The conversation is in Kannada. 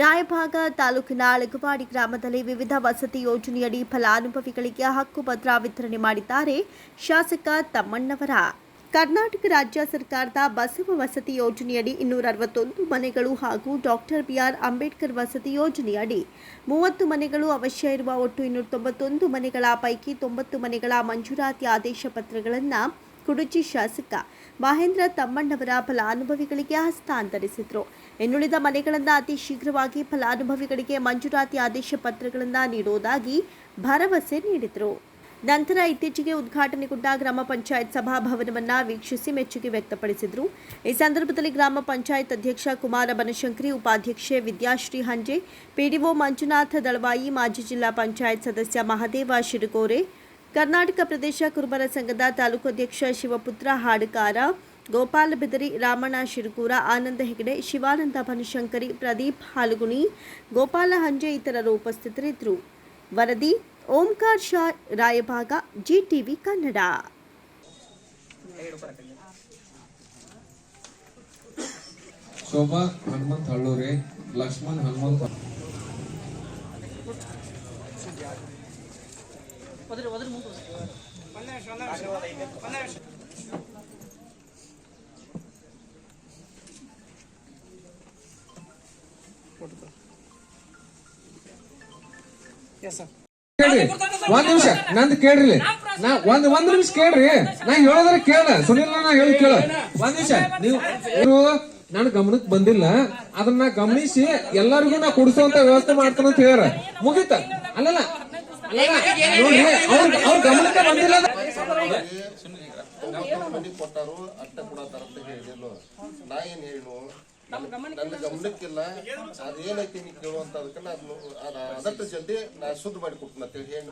ರಾಯಭಾಗ ತಾಲೂಕಿನ ಅಳಗವಾಡಿ ಗ್ರಾಮದಲ್ಲಿ ವಿವಿಧ ವಸತಿ ಯೋಜನೆಯಡಿ ಫಲಾನುಭವಿಗಳಿಗೆ ಹಕ್ಕುಪತ್ರ ವಿತರಣೆ ಮಾಡಿದ್ದಾರೆ ಶಾಸಕ ತಮ್ಮಣ್ಣವರ. ಕರ್ನಾಟಕ ರಾಜ್ಯ ಸರ್ಕಾರದ ಬಸವ ವಸತಿ ಯೋಜನೆಯಡಿ ಇನ್ನೂರ ಅರವತ್ತೊಂದು ಮನೆಗಳು ಹಾಗೂ ಡಾಕ್ಟರ್ ಬಿಆರ್ ಅಂಬೇಡ್ಕರ್ ವಸತಿ ಯೋಜನೆಯಡಿ ಮೂವತ್ತು ಮನೆಗಳು ಅವಶ್ಯ ಇರುವ ಒಟ್ಟು ಇನ್ನೂರ ತೊಂಬತ್ತೊಂದು ಮನೆಗಳ ಪೈಕಿ ತೊಂಬತ್ತು ಮನೆಗಳ ಮಂಜೂರಾತಿ ಆದೇಶ ಪತ್ರಗಳನ್ನು ಕುಡುಚಿ ಶಾಸಕ ಮಹೇಂದ್ರ ತಮ್ಮಣ್ಣವರ ಫಲಾನುಭವಿಗಳಿಗೆ ಹಸ್ತಾಂತರಿಸಿದರು. ಇನ್ನುಳಿದ ಮನೆಗಳನ್ನು ಅತಿ ಶೀಘ್ರವಾಗಿ ಫಲಾನುಭವಿಗಳಿಗೆ ಮಂಜೂರಾತಿ ಆದೇಶ ಪತ್ರಗಳನ್ನು ನೀಡುವುದಾಗಿ ಭರವಸೆ ನೀಡಿದರು. ನಂತರ ಇತ್ತೀಚೆಗೆ ಉದ್ಘಾಟನೆಗೊಂಡ ಗ್ರಾಮ ಪಂಚಾಯತ್ ಸಭಾಭವನವನ್ನು ವೀಕ್ಷಿಸಿ ಮೆಚ್ಚುಗೆ ವ್ಯಕ್ತಪಡಿಸಿದರು. ಈ ಸಂದರ್ಭದಲ್ಲಿ ಗ್ರಾಮ ಪಂಚಾಯತ್ ಅಧ್ಯಕ್ಷ ಕುಮಾರ ಬನಶಂಕರಿ, ಉಪಾಧ್ಯಕ್ಷೆ ವಿದ್ಯಾಶ್ರೀ ಹಂಜೆ ಪಿಡಿಒ ಮಂಜುನಾಥ ದಳವಾಯಿ, ಮಾಜಿ ಜಿಲ್ಲಾ ಪಂಚಾಯತ್ ಸದಸ್ಯ ಮಹದೇವ ಶಿರಗೋರೆ ಕರ್ನಾಟಕ ಪ್ರದೇಶ ಕುರುಬರ ಸಂಘದ ತಾಲೂಕು ಅಧ್ಯಕ್ಷ ಶಿವಪುತ್ರ ಹಾಡ್ಕಾರ ಗೋಪಾಲ ಬಿದರಿ ರಾಮಣ್ಣ ಶಿರಕೂರ ಆನಂದ ಹೆಗಡೆ ಶಿವಾನಂದ ಬನಶಂಕರಿ ಪ್ರದೀಪ್ ಹಾಲುಗುಣಿ ಗೋಪಾಲ ಹಂಜೆ ಇತರರು ಉಪಸ್ಥಿತರಿದ್ದರು ವರದಿ Omkar Shah Raybag GTV Kannada Shobha Hanumanth Halluri Laxman Hanumanth yes sir ಕೇಳ್ರಿ. ಒಂದ್ ನಿಮಿಷ. ನಂದು ಕೇಳ್ರಿ ನಾ ಒಂದ್ ಒಂದ್ ನಿಮಿಷ ಕೇಳ್ರಿ. ನಾ ಹೇಳೋದ್ರೆ ಕೇಳ. ಸುನಿಲ್ ನಾ ಹೇಳಿ ಕೇಳ. ಒಂದ್ ನಿಮಿಷ. ನೀವು ನನ್ ನನ್ನ ಗಮನಕ್ಕೆ ಬಂದಿಲ್ಲ. ಅದನ್ನ ಗಮನಿಸಿ ಎಲ್ಲರಿಗೂ ನಾ ಕುಡಿಸುವಂತ ವ್ಯವಸ್ಥೆ ಮಾಡ್ತಾನಂತ ಅಂತ ಮುಗಿತ ಮುಗೀತ? ಅಲ್ಲಲ್ಲ. ಗಮನಕ್ಕೆ ಬಂದಿಲ್ಲ ಕೊಟ್ಟಾರು ಅಟ್ಟ ಕೊಡತಾರ ಅಂತ ಹೇಳಿದ್ರು ನಾ ಏನ್ ಹೇಳು ನನ್ನ ಗಮನಕ್ಕಿಲ್ಲ ಅದೇನೈತಿ ನೀ ಕೇಳುವಂತ ಅದಕ್ಕೆ ನಾನು ಅದ ಅದಷ್ಟು ಜಲ್ದಿ ನಾ ಶುದ್ಧ ಮಾಡಿ ಕೊಡ್ತೀನಿ ಅಂತ ಹೇಳಿ ಹೇಳಿ